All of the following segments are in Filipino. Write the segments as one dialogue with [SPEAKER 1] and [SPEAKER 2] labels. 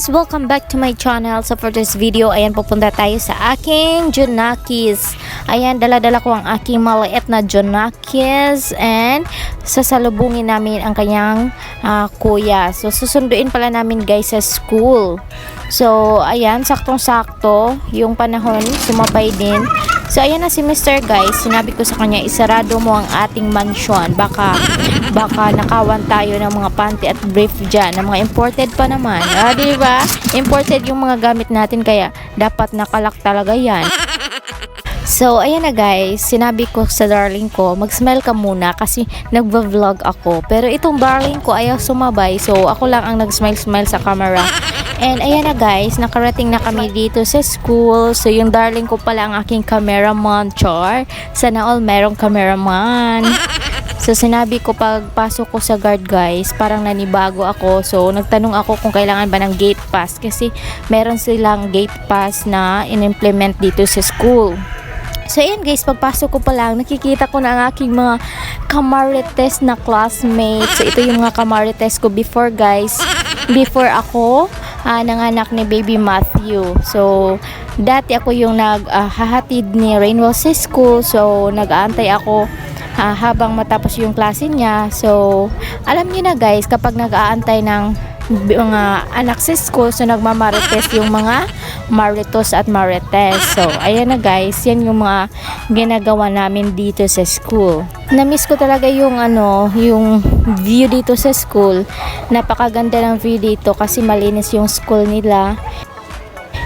[SPEAKER 1] guys! Welcome back to my channel. So for this video, ayan pupunta tayo sa aking Junakis. Ayan, dala-dala ko ang aking maliit na Junakis and sasalubungin namin ang kanyang ah, kuya. So susunduin pala namin guys sa school. So ayan, saktong-sakto yung panahon, sumabay din. So ayan na si Mr. Guys, sinabi ko sa kanya isarado mo ang ating mansion. Baka baka nakawan tayo ng mga panty at brief dyan, ng mga imported pa naman. Ah, di ba? Imported yung mga gamit natin kaya dapat nakalak talaga yan. So, ayan na guys, sinabi ko sa darling ko, mag-smile ka muna kasi nagva-vlog ako. Pero itong darling ko ayaw sumabay, so ako lang ang nag-smile-smile sa camera. And ayan na guys, nakarating na kami dito sa school. So, yung darling ko pala ang aking cameraman, Char. Sana all merong cameraman. So, sinabi ko pagpasok ko sa guard guys, parang nanibago ako. So, nagtanong ako kung kailangan ba ng gate pass kasi meron silang gate pass na in-implement dito sa school. So, ayan guys, pagpasok ko pa lang, nakikita ko na ang aking mga kamarites na classmates. So, ito yung mga kamarites ko before guys. Before ako, ah, nanganak ni baby Matthew. So, dati ako yung naghahatid ni Rainwell school. So, nag-aantay ako ah, habang matapos yung klase niya. So, alam niyo na guys, kapag nag-aantay ng mga anak sa school, so nagmamarites yung mga maritos at marites. So, ayan na guys, yan yung mga ginagawa namin dito sa school. Na-miss ko talaga yung ano, yung view dito sa school. Napakaganda ng view dito kasi malinis yung school nila.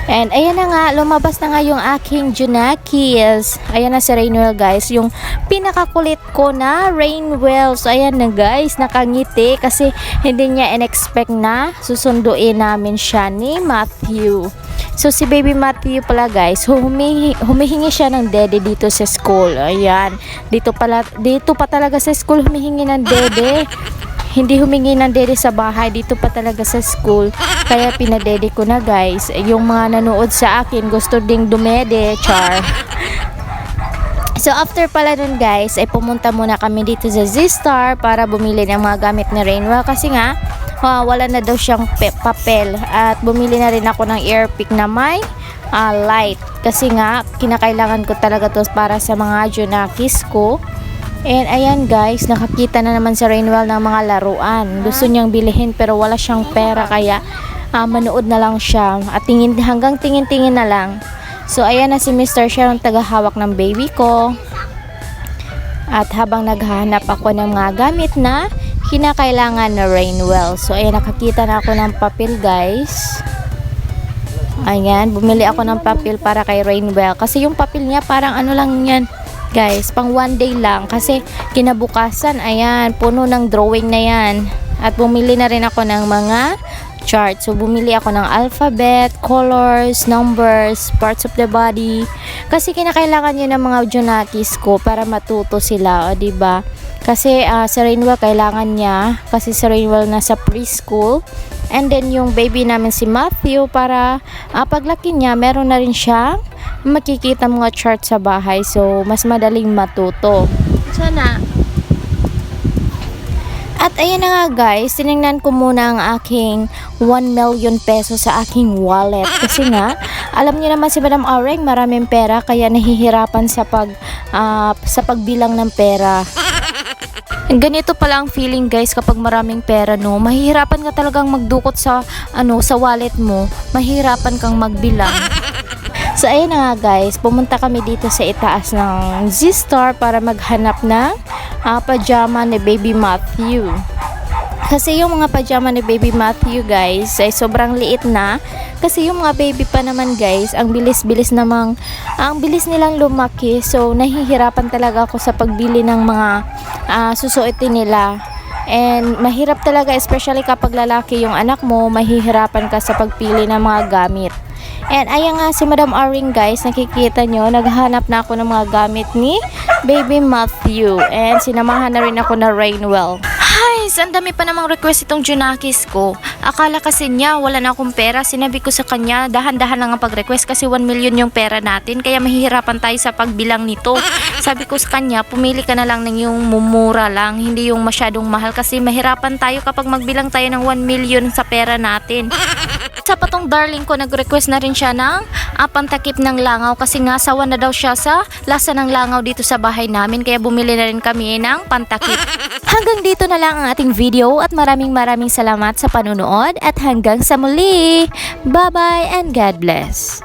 [SPEAKER 1] And ayan na nga, lumabas na nga yung aking Junakis. Ayan na si Rainwell guys, yung pinakakulit ko na Rainwell. So ayan na guys, nakangiti kasi hindi niya in-expect na susunduin namin siya ni Matthew. So si baby Matthew pala guys, humihingi, humihingi siya ng dede dito sa school. Ayan, dito pala dito pa talaga sa school humihingi ng dede. Hindi humingi ng dede sa bahay, dito pa talaga sa school. Kaya pinadede ko na guys. Yung mga nanood sa akin, gusto ding dumede, char. So after pala nun guys, ay pumunta muna kami dito sa Z-Star para bumili ng mga gamit ni Rainwell kasi nga ah, wala na daw siyang pe- papel at bumili na rin ako ng earpick na may ah, light kasi nga kinakailangan ko talaga to para sa mga Junakis ko And ayan guys, nakakita na naman si Rainwell ng mga laruan. Gusto niyang bilihin pero wala siyang pera kaya ah, manood na lang siya. At tingin, hanggang tingin-tingin na lang. So ayan na si Mr. Ang tagahawak ng baby ko. At habang naghahanap ako ng mga gamit na kinakailangan na Rainwell. So ayan, nakakita na ako ng papel guys. Ayan, bumili ako ng papel para kay Rainwell. Kasi yung papel niya parang ano lang yan guys, pang one day lang. Kasi kinabukasan, ayan, puno ng drawing na yan. At bumili na rin ako ng mga chart. So, bumili ako ng alphabet, colors, numbers, parts of the body. Kasi kinakailangan yun ng mga Junakis ko para matuto sila, o, ba? Kasi uh, si Rainwell kailangan niya kasi si Rainwell nasa preschool. And then yung baby namin si Matthew para uh, paglaki niya, meron na rin siyang makikita mga chart sa bahay. So, mas madaling matuto. Sana. At ayan na nga guys, tinignan ko muna ang aking 1 million pesos sa aking wallet. Kasi nga, alam niyo naman si Madam Aureng, maraming pera kaya nahihirapan sa pag ah, sa pagbilang ng pera. Ganito pala ang feeling guys kapag maraming pera no. Mahihirapan ka talagang magdukot sa ano sa wallet mo. Mahihirapan kang magbilang. So ayun na nga guys, pumunta kami dito sa itaas ng Z-Star para maghanap ng ah, pajama ni Baby Matthew. Kasi yung mga pajama ni Baby Matthew guys ay sobrang liit na. Kasi yung mga baby pa naman guys, ang bilis-bilis namang, ang bilis nilang lumaki. So nahihirapan talaga ako sa pagbili ng mga ah, susuotin nila. And mahirap talaga especially kapag lalaki yung anak mo, mahihirapan ka sa pagpili ng mga gamit. And ayan nga si Madam Aring guys, nakikita nyo, naghahanap na ako ng mga gamit ni Baby Matthew. And sinamahan na rin ako na Rainwell. Ay, ang dami pa namang request itong Junakis ko. Akala kasi niya wala na akong pera. Sinabi ko sa kanya, dahan-dahan lang ang pag-request kasi 1 million yung pera natin. Kaya mahihirapan tayo sa pagbilang nito. Sabi ko sa kanya, pumili ka na lang ng yung mumura lang. Hindi yung masyadong mahal kasi mahirapan tayo kapag magbilang tayo ng 1 million sa pera natin. Sa patong darling ko, nag-request na rin siya ng ah, pantakip ng langaw kasi nga sawa na daw siya sa lasa ng langaw dito sa bahay namin kaya bumili na rin kami ng pantakip. Hanggang dito na lang ang ating video at maraming maraming salamat sa panunood at hanggang sa muli. Bye-bye and God bless.